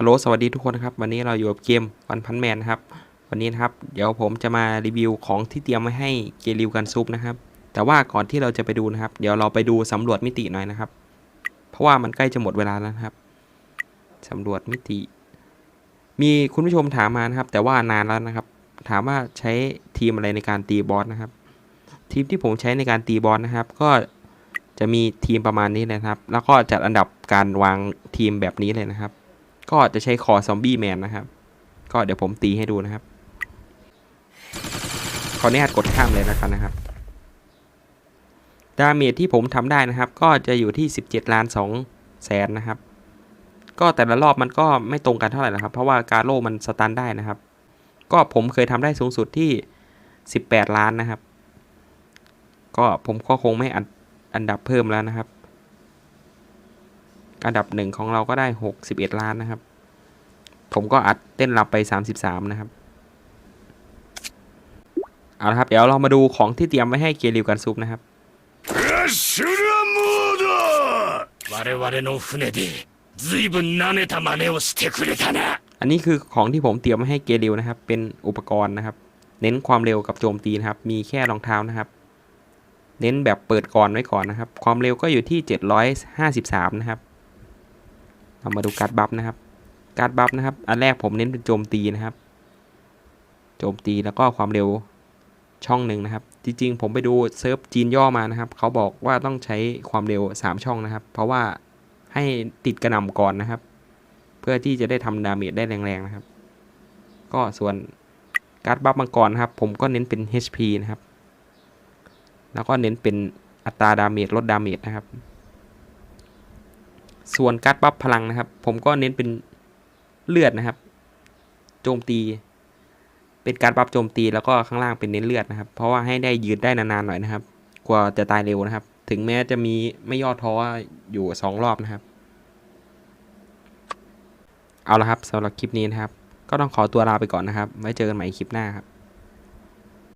ฮัลโหลสวัสดีทุกคนนะครับ วันนี้เราอยู่กับเกมวันพันแมนนะครับ วันนี้นะครับ เดี๋ยวผมจะมารีวิวของที่เตรียมไว้ให้เกลิวกันซุปนะครับ แต่ว่าก่อนที่เราจะไปดูนะครับ เดี๋ยวเราไปดูสำรวจมิติหน่อยนะครับ เพราะว่ามันใกล้จะหมดเวลาแล้วครับสำรวจมิติ มีคุณผู้ชมถามมานะครับ แต่ว่านานแล้วนะครับ ถามว่าใช้ทีมอะไรในการตีบอสนะครับ ทีมที่ผมใช้ในการตีบอสนะครับ ก็จะมีทีมประมาณนี้เลยนะครับ แล้วก็จัดอันดับการวางทีมแบบนี้เลยนะครับ ก็จะใช้คอซอมบี้แมนนะครับ ก็เดี๋ยวผมตีให้ดูนะครับ ขออนุญาตกดข้ามเลยแล้วกันนะครับ ดาเมจที่ผมทำได้นะครับ ก็จะอยู่ที่ 17ล้าน2แสนนะครับ ก็แต่ละรอบมันก็ไม่ตรงกันเท่าไหร่นะครับ เพราะว่าการโล่มันสตันได้นะครับ ก็ผมเคยทำได้สูงสุดที่ 18 ล้านนะครับ ก็ผมก็คงไม่อันดับเพิ่มแล้วนะครับ อันดับหนึ่งของเราก็ได้หกสิบเอ็ดล้านนะครับ ผมก็อัดเต้นรับไปสามสิบสามนะครับ เอาละครับ เดี๋ยวเรามาดูของที่เตรียมไว้ให้เกลิวกันซุปนะครับอันนี้คือของที่ผมเตรียมไว้ให้เกลิวนะครับ เป็นอุปกรณ์นะครับ เน้นความเร็วกับโจมตีนะครับ มีแค่รองเท้านะครับเน้นแบบเปิดก่อนไว้ก่อนนะครับ ความเร็วก็อยู่ที่ 753 นะครับ เรามาดูการ์ดบัฟนะครับ การ์ดบัฟนะครับ อันแรกผมเน้นเป็นโจมตีนะครับ โจมตีแล้วก็ความเร็วช่องหนึ่งนะครับ จริงๆ ผมไปดูเซิร์ฟจีนย่อมานะครับ เขาบอกว่าต้องใช้ความเร็ว 3 ช่องนะครับ เพราะว่าให้ติดกระหน่ำก่อนนะครับ เพื่อที่จะได้ทำดาเมจได้แรงๆนะครับ ก็ส่วนการ์ดบัฟมังกรนะครับ ผมก็เน้นเป็น HP นะครับ แล้วก็เน้นเป็นอัตราดาเมจลดดาเมจนะครับ ส่วนการ์ดบัฟพลังนะครับ ผมก็เน้นเป็นเลือดนะครับ โจมตี เป็นการบัฟโจมตีแล้วก็ข้างล่างเป็นเน้นเลือดนะครับ เพราะว่าให้ได้ยืดได้นานๆหน่อยนะครับ กว่าจะตายเร็วนะครับ ถึงแม้จะมีไม่ย่อท้ออยู่สองรอบนะครับ เอาละครับสำหรับคลิปนี้นะครับ ก็ต้องขอตัวลาไปก่อนนะครับ ไว้เจอกันใหม่คลิปหน้าครับ